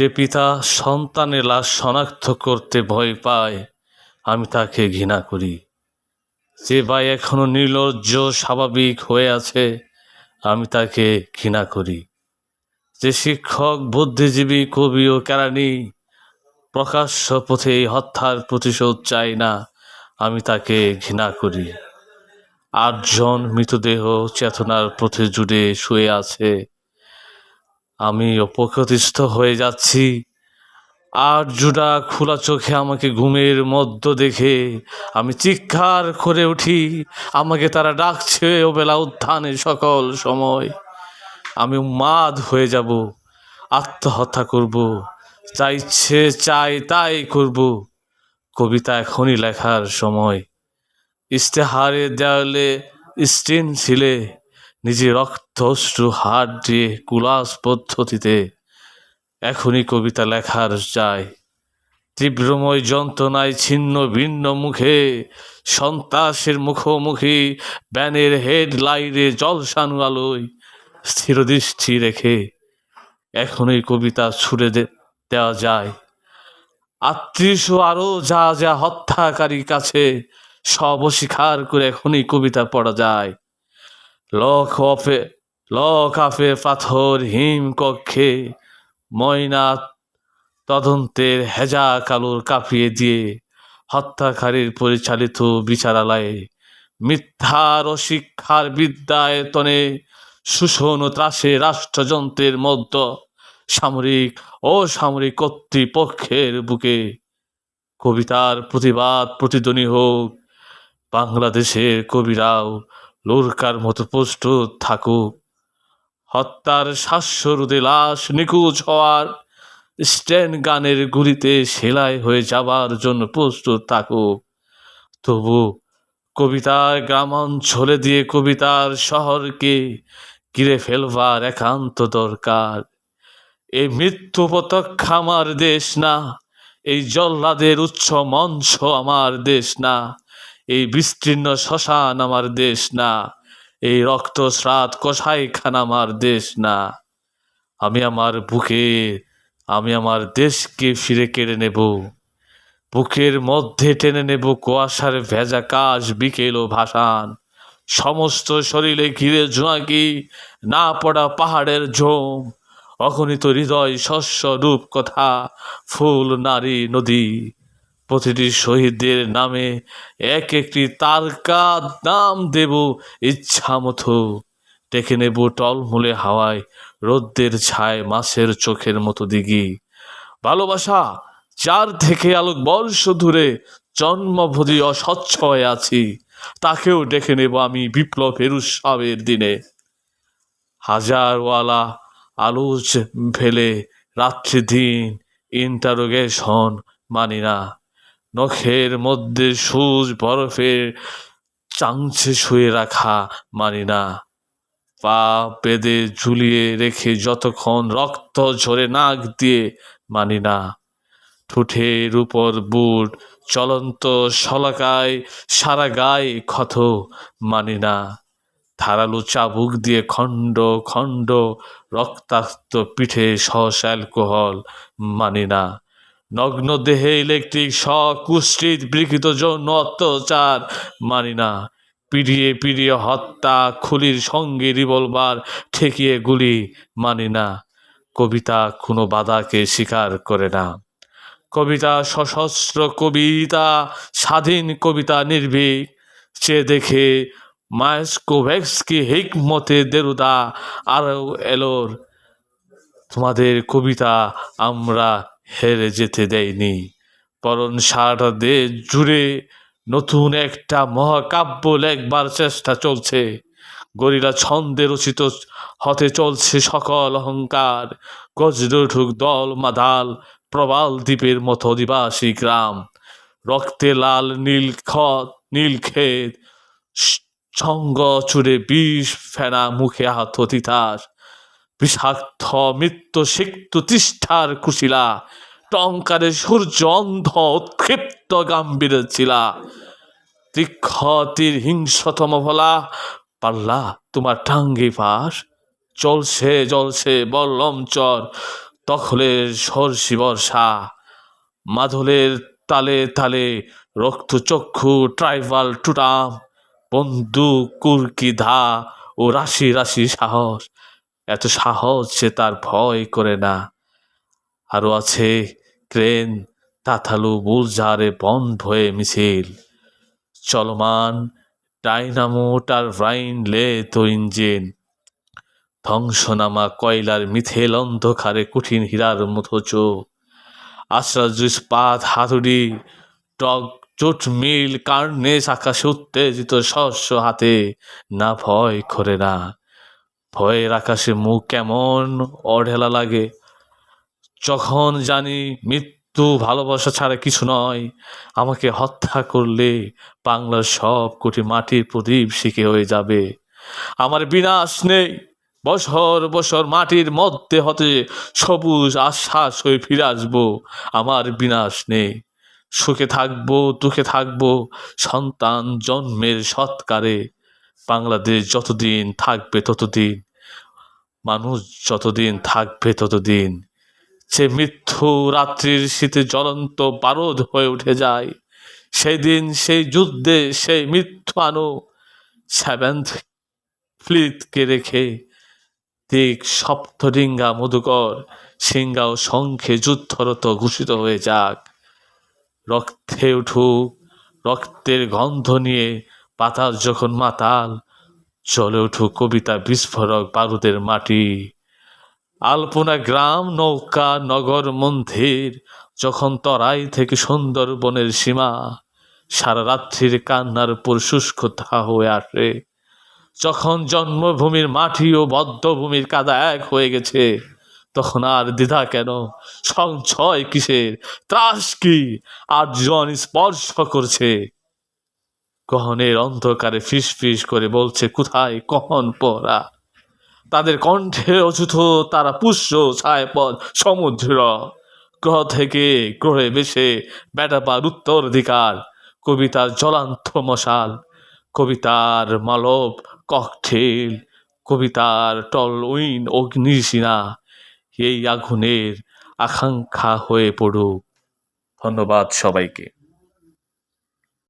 যে পিতা সন্তানের লাশ শনাক্ত করতে ভয় পায়, আমি তাকে ঘৃণা করি। যে ভাই এখনও নির্লজ্জ, স্বাভাবিক হয়ে আছে, আমি তাকে ঘৃণা করি। যে শিক্ষক, বুদ্ধিজীবী, কবি ও কেরানি প্রকাশ্য পথে হত্যার প্রতিশোধ চাই না, আমি তাকে ঘৃণা করি। আটজন মৃতদেহ চেতনার পথে জুড়ে শুয়ে আছে আমি অপকৃতিস্থ হয়ে যাচ্ছি। আর জুডা খোলা চোখে আমাকে ঘুমের মধ্য দেখে আমি চিৎকার করে উঠি, আমাকে তারা ডাকছে, ও বেলা উত্থানের সকল সময়। আমি উন্মাদ হয়ে যাব, আত্মহত্যা করব, যা ইচ্ছে চাই তাই করব। কবিতা এখনই লেখার সময়। ইস্তেহারে দেওয়ালে স্টেন ছিলে নিজে রক্ত অশ্রু হাত দিয়ে কুলাস পদ্ধতিতে এখনই কবিতা লেখার চাই তীব্রময় যন্ত্রণায় ছিন্ন ভিন্ন মুখে সন্ত্রাসের মুখোমুখি, ব্যানের হেডলাইনে জলসানু আলোয় স্থিরদৃষ্টি রেখে এখনই কবিতা ছুড়ে দেওয়া যায়। আত্মীয় আরও যা যা হত্যাকারীর কাছে সব অস্বীকার করে এখনই কবিতা পড়া যায়। অফে লক আফে পাথর হিম কক্ষে ময়না তদন্তের হেজা কালুর কাঁপিয়ে দিয়ে হত্যাকারীর পরিচালিত বিচারালয়ে মিথ্যার ও শিক্ষার বিদ্যায়তনে শোষণ ও ত্রাসে রাষ্ট্রযন্ত্রের মধ্য সামরিক ও সামরিক কর্তৃপক্ষের বুকে। কবিতার প্রতিবাদ প্রতিধ্বনি হোক, বাংলাদেশের কবিরাও লোরকার মতো প্রস্তুত থাকুক। হত্যার শ্বাসরুদে লাশ নিখোঁজ হওয়ার স্ট্যান্ড গানের গুলিতে সেলাই হয়ে যাবার জন্য প্রস্তুত থাকুক। তবু কবিতার গ্রামাঞ্চলে দিয়ে কবিতার শহরকে গিরে ফেলবার একান্ত দরকার। এই মৃত্যু প্রত্যক্ষ আমার দেশ না, এই জল্লাদের উচ্চ মঞ্চ আমার দেশ না। এই বিস্তীর্ণ শ্মশান আমার দেশ না। এই রক্তস্রাত কষাইখানা আমার দেশ না। আমি আমার বুকে, আমি আমার দেশকে ফিরে কেড়ে নেব। বুকের মধ্যে টেনে নেব কুয়াশার ভেজা কাশ, বিকেল ও ভাসান। সমস্ত শরীরে ঘিরে জোঁয়াকি না পড়া পাহাড়ের ঝোম। অগণিত হৃদয় শস্য রূপ কথা ফুল, নারী, নদী। প্রতিটি শহীদদের নামে এক একটি তারকা নাম দেব ইচ্ছা মতো ডেকে নেব টলমূলে হাওয়ায় রোদ্দের ছায় মাছের চোখের মতো দিঘি। ভালোবাসা, যার থেকে আলোক বর্ষ দূরে জন্মভোধী অস্বচ্ছ হয়ে আছি, তাকেও ডেকে নেব আমি বিপ্লবের উৎসবের দিনে। হাজারওয়ালা আলোচ ফেলে রাত্রি দিন ইন্টারোগেশন মানি না। নখের মধ্যে সুজ বরফের চাংচে শুয়ে রাখা মানি না। পা বেঁধে ঝুলিয়ে রেখে যতক্ষণ রক্ত ঝরে নাক দিয়ে মানি না। ঠোঁটের উপর বুট, চলন্ত শলাকায় সারা গায়ে ক্ষত মানি না। ধারালো চাবুক দিয়ে খণ্ড খণ্ড রক্তাক্ত পিঠে সহস অ্যালকোহল মানি না। নগ্ন দেহে ইলেকট্রিক সকুষ্ঠিত বিকৃত যৌন অত্যাচার মানি না। পিড়িয়ে পিড়িয়ে হত্যা, খুলির সঙ্গে রিভলভার ঠেকিয়ে গুলি মানি না। কবিতা কোনো বাধাকে স্বীকার করে না। কবিতা সশস্ত্র কবিতা, স্বাধীন কবিতা নির্ভীক। সে দেখে মায়াস্কোভেক্সকি হিকমতে দেরুদা, আরও এলোর। তোমাদের কবিতা আমরা হেরে যেতে দেয়নি। বরং সারাটা দেশ জুড়ে নতুন একটা মহাকাব্য লেখবার চেষ্টা চলছে। গরিলা ছন্দে রচিত হতে চলছে সকল অহংকার। গজরে উঠুক দল মাদাল প্রবাল দ্বীপের মতো অধিবাসী গ্রাম। রক্তে লাল নীল খত, নীল ক্ষেত সঙ্গ চুড়ে বিষ ফেনা মুখে আহত তিতাস। বিষাক্ত মৃত্যু সিক্ত তিষ্ঠার কুশিলা, টঙ্কারে সূর্য অন্ধ, উৎক্ষিপ্ত গাম্ভীর ছিলা। তীক্ষতির হিংসতম ভোলা, পাল্লা তোমার টাঙ্গি পাশ। চলছে জলছে বল্লম চর, তখলের সরষি বর্ষা। মাদলের তালে তালে রক্তচক্ষু ট্রাইবাল টুটাম, বন্দুক, কুরকি, ধা ও রাশি রাশি সাহস। এত সাহস সে তার ভয় করে না। আরও আছে ক্রেন তাথালু বুলজারে বন হয়ে মিছিল। চলমান ডাইনামো টারবাইন লে তো ইঞ্জিন। ধ্বংসনামা কয়লার মিথেল অন্ধকারে কঠিন হীরার মতো চোখ। আশ্রাজ পাত হাতুড়ি, টক চোট মিল, কার্নেস আকাশে উত্তেজিত শস্য হাতে, না ভয় করে না। ভয়ের আকাশে মুখ কেমন অঢেলা লাগে। যখন জানি মৃত্যু ভালোবাসা ছাড়া কিছু নয়, আমাকে হত্যা করলে বাংলার সব কোটি মাটির প্রদীপ শিখে হয়ে যাবে। আমার বিনাশ নেই, বছর বছর মাটির মধ্যে হতে সবুজ আশ্বাস হয়ে ফিরে আসব, আমার বিনাশ নেই। সুখে থাকব, দুঃখে থাকব, সন্তান জন্মের সৎকারে। বাংলাদেশ যতদিন থাকবে ততদিন, মানুষ যতদিন থাকবে ততদিন সে মৃত্যু রাত্রির শীতে জ্বলন্ত বারদ হয়ে উঠে যায় সেই দিন সেই যুদ্ধে সেই মৃত্যু আনো, সেভেন্থ ফ্লিটকে রেখে দিক সপ্তডিঙ্গা মধুকর, সিংহা ও শঙ্খে যুদ্ধরত ঘোষিত হয়ে যাক। রক্তে উঠুক, রক্তের গন্ধ নিয়ে বাতাস যখন মাতাল, চলে উঠুক কবিতা বিস্ফোরক বারুদের মাটি। আলপনা গ্রাম, নৌকা, নগর, মন্দির, যখন তরাই থেকে সুন্দরবনের সীমা, সারা রাত্রির কান্নার উপর শুষ্ক থা হয়ে আসে। যখন জন্মভূমির মাটি ও বদ্ধভূমির কাদা এক হয়ে গেছে, তখন আর দ্বিধা কেন? সংশয় কিসের? ত্রাস কি? আর জন স্পর্শ করছে। গহনের অন্ধকারে ফিস ফিস করে বলছে, কোথায় কখন পরা তাদের কণ্ঠে অযুথ তারা পুষ্য ছায়াপথ, সমুদ্র গ্রহ থেকে গ্রহে বেশে বেটাবার উত্তরাধিকার, কবিতার জ্বলান্ত মশাল, কবিতার মালব ককঠেল কবিতার টল টলউইন অগ্নিশিনা এই আগুনের আকাঙ্ক্ষা হয়ে পড়ুক। ধন্যবাদ সবাইকে।